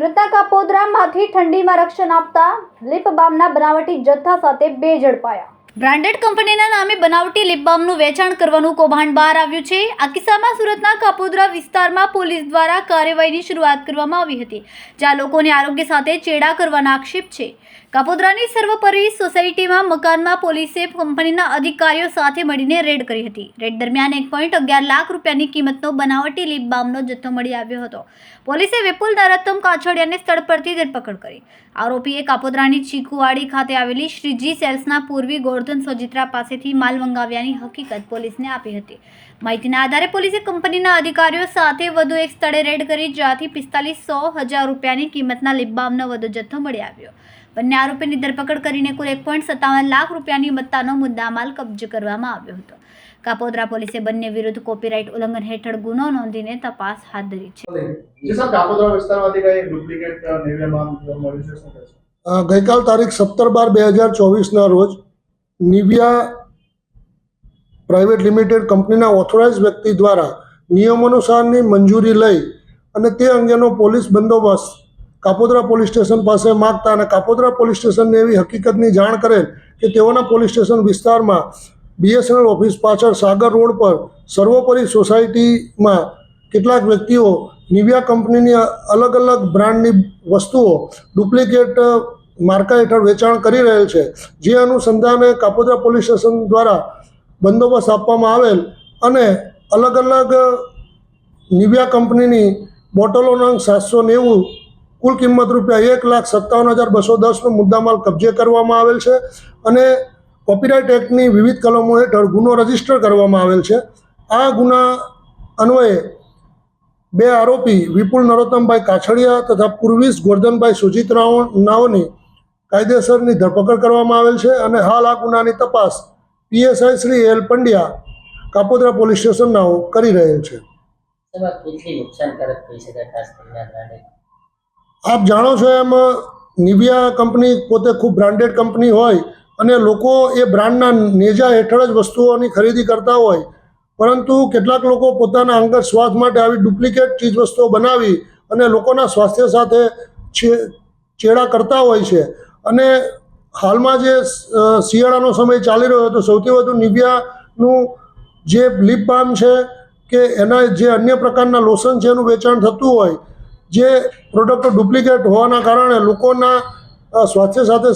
સુરતના કાપોદ્રામાંથી ઠંડીમાં રક્ષણ આપતા લિપ બામના બનાવટી જથ્થા સાથે બે ઝડપાયા બ્રાન્ડેડ કંપનીના નામે બનાવટી લિપબામનું વેચાણ કરવાનું કૌભાંડ બહાર આવ્યું છે. આ કિસ્સામાં સુરતના કાપોદ્રા વિસ્તારમાં પોલીસ દ્વારા કાર્યવાહીની શરૂઆત કરવામાં આવી હતી, જ્યાં લોકોને આરોગ્ય સાથે ચેડા કરવાના આક્ષેપ છે. કાપોદ્રાની સર્વોપરી સોસાયટીમાં મકાનમાં પોલીસે કંપનીના અધિકારીઓ સાથે મળીને રેડ કરી હતી. રેડ દરમિયાન એક પોઈન્ટ અગિયાર લાખ રૂપિયાની કિંમતનો બનાવટી લિપબામનો જથ્થો મળી આવ્યો હતો. પોલીસે વિપુલ નરોત્તમ કાછડિયાને સ્થળ પરથી ધરપકડ કરી. આરોપીએ કાપોદ્રાની ચીકુવાડી ખાતે આવેલી શ્રીજી સેલ્સના પૂર્વી ગોર્ધન સોજિત્રા પાસેથી માલ મંગાવ્યાની હકીકત પોલીસને આપી હતી. માહિતીના આધારે પોલીસે કંપનીના અધિકારીઓ સાથે વધુ એક સ્થળે રેડ કરી જ્યાંથી પિસ્તાલીસ સો હજાર રૂપિયાની કિંમતના લિપબામનો વધુ જથ્થો મળી આવ્યો. બંને આરોપીની ધરપકડ કરીને કુલ એક પોઈન્ટ સત્તાવન લાખ રૂપિયાની મત્તાનો મુદ્દામાલ કબજે કરવામાં આવ્યો હતો. કાપોદ્રા પોલીસે બંને વિરુદ્ધ કોપીરાઇટ ઉલ્લંઘન હેઠળ ગુનો નોંધીને તપાસ હાથ ધરી છે. ગઈકાલ તારીખ સત્તર બાર બે હજાર ચોવીસના રોજ નિવિયા પ્રાઇવેટ લિમિટેડ કંપનીના ઓથોરાઇઝ વ્યક્તિ દ્વારા નિયમાનુસારની મંજૂરી લઈ અને તે અંગેનો પોલીસ બંદોબસ્ત કાપોદ્રા પોલીસ સ્ટેશન પાસે માગતા અને કાપોદ્રા પોલીસ સ્ટેશનને એવી હકીકતની જાણ કરેલ કે તેઓના પોલીસ સ્ટેશન વિસ્તારમાં બીએસએનએલ ઓફિસ પાછળ સાગર રોડ પર સર્વોપરી સોસાયટીમાં કેટલાક વ્યક્તિઓ નિવિયા કંપનીની અલગ અલગ બ્રાન્ડની વસ્તુઓ ડુપ્લિકેટ માર્કા હેઠળ વેચાણ કરી રહેલ છે. જે અનુસંધાને કાપોદ્રા પોલીસ સ્ટેશન દ્વારા બંદોબસ્ત આપવામાં આવેલ અને અલગ અલગ નિવિયા કંપનીની બોટલોના સાતસો નેવું, કુલ કિંમત રૂપિયા એક લાખ સત્તાવન હજાર બસો દસનો મુદ્દામાલ કબજે કરવામાં આવેલ છે અને કોપીરાઇટ એક્ટની વિવિધ કલમો હેઠળ ગુનો રજિસ્ટર કરવામાં આવેલ છે. આ ગુના અન્વયે બે આરોપી વિપુલ નરોત્તમભાઈ કાછડિયા તથા પૂર્વીશ ગોરધનભાઈ સુજીતરાઓ નાઓની કાયદેસરની ધરપકડ કરવામાં આવેલ છે અને હાલ આ ગુનાની તપાસ PSI Shri L Pandya Kapodra police સ્ટેશનના કરી રહેલ છે. આપ જાણો છો એમ નિવિયા કંપની પોતે ખૂબ બ્રાન્ડેડ કંપની હોય અને લોકો એ બ્રાન્ડના નેજા હેઠળ જ વસ્તુઓની ખરીદી કરતા હોય પરંતુ કેટલાક લોકો પોતાના અંગત સ્વાર્થ માટે આવી ડુપ્લિકેટ ચીજ વસ્તુઓ બનાવી અને લોકોના સ્વાસ્થ્ય સાથે છેડા ચેડા કરતા હોય છે. અને હાલમાં જે શિયાળાનો સમય ચાલી રહ્યો હતો, સૌથી વધુ નિવિયાનું જે લિપ બામ છે કે એના જે અન્ય પ્રકારના લોશન છે એનું વેચાણ થતું હોય, જે પ્રોડક્ટ ડુપ્લિકેટ હોવાના કારણે લોકોના સ્વાસ્થ્ય સાથે